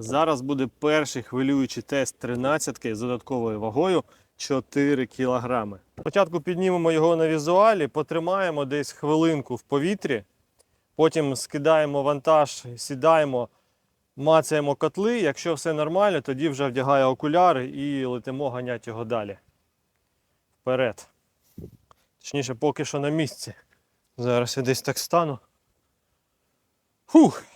Зараз буде перший хвилюючий тест 13 з додатковою вагою 4 кг. Спочатку піднімемо його на візуалі, потримаємо десь хвилинку в повітрі, потім скидаємо вантаж, сідаємо, мацаємо котли. Якщо все нормально, тоді вже вдягає окуляри і летимо ганяти його далі. Вперед. Точніше, поки що на місці. Зараз я десь так стану. Фух.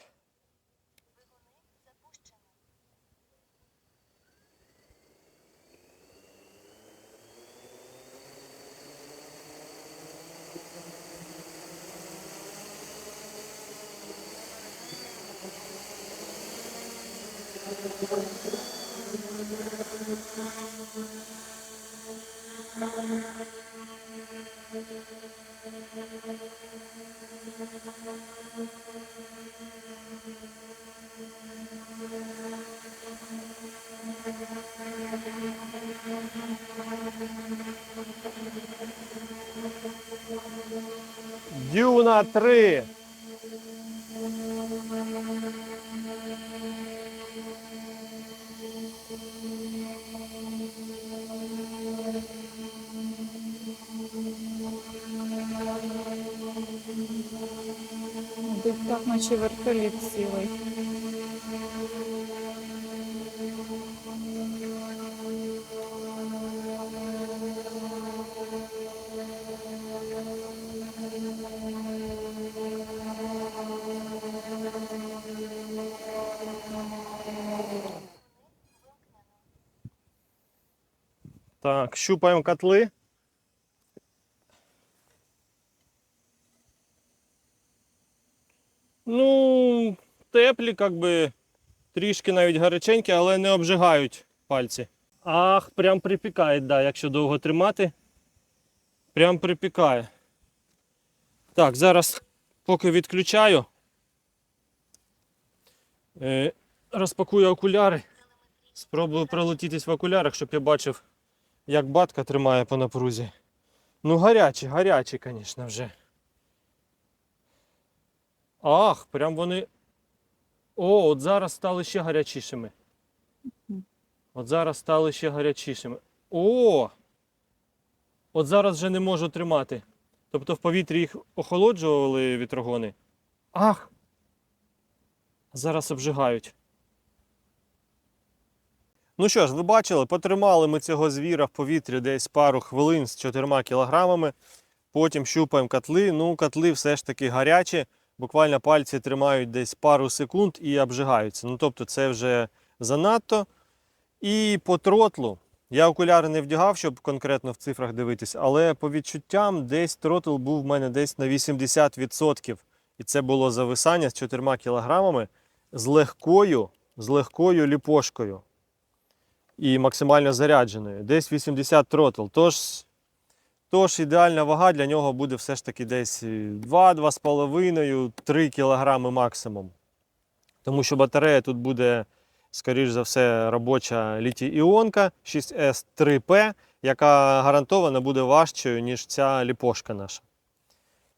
Дюна 3. наче вертоліт цілий. Так, щупаємо котли. Ну, теплі, як би, трішки навіть гаряченькі, але не обжигають пальці. Ах, прям припікає, да, якщо довго тримати. Прям припікає. Так, зараз поки відключаю. Е, розпакую окуляри. Спробую пролетітись в окулярах, щоб я бачив, як батка тримає по напрузі. Ну, гарячі, гарячі, звісно, вже. Ах, прям вони. О, от зараз стали ще гарячішими. От зараз стали ще гарячішими. О! От зараз вже не можу тримати. Тобто в повітрі їх охолоджували вітрогони. Ах! Зараз обжигають. Ну що ж, ви бачили, потримали ми цього звіра в повітрі десь пару хвилин з 4 кілограмами. Потім щупаємо котли. Ну, котли все ж таки гарячі. Буквально пальці тримають десь пару секунд і обжигаються. Ну, тобто, це вже занадто. І по тротлу. Я окуляри не вдягав, щоб конкретно в цифрах дивитись, але по відчуттям десь тротл був в мене десь на 80%. І це було зависання з 4 кілограмами з легкою, з легкою ліпошкою і максимально зарядженою. Десь 80 тротл. Тож, тож ідеальна вага для нього буде все ж таки десь 2-2,5-3 кг максимум. Тому що батарея тут буде, скоріш за все, робоча літій-іонка 6S3P, яка гарантовано буде важчою, ніж ця ліпошка наша.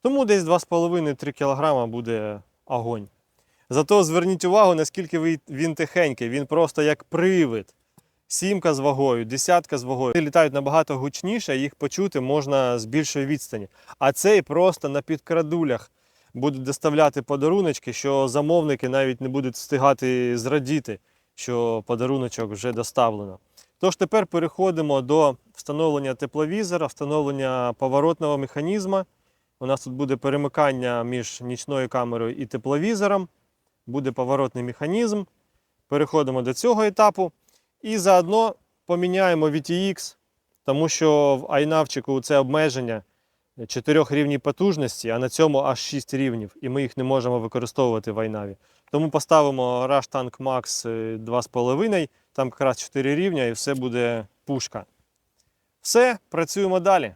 Тому десь 2,5-3 кг буде огонь. Зато зверніть увагу, наскільки він тихенький, він просто як привид. Сімка з вагою, десятка з вагою. Вони літають набагато гучніше, їх почути можна з більшої відстані. А цей просто на підкрадулях буде доставляти подаруночки, що замовники навіть не будуть встигати зрадіти, що подаруночок вже доставлено. Тож тепер переходимо до встановлення тепловізора, встановлення поворотного механізму. У нас тут буде перемикання між нічною камерою і тепловізором, буде поворотний механізм. Переходимо до цього етапу. І заодно поміняємо VTX, тому що в айнавчику це обмеження 4 рівнів потужності, а на цьому аж 6 рівнів, і ми їх не можемо використовувати в айнаві. Тому поставимо Rush Tank Max е, 2,5, там якраз 4 рівня і все буде пушка. Все, працюємо далі.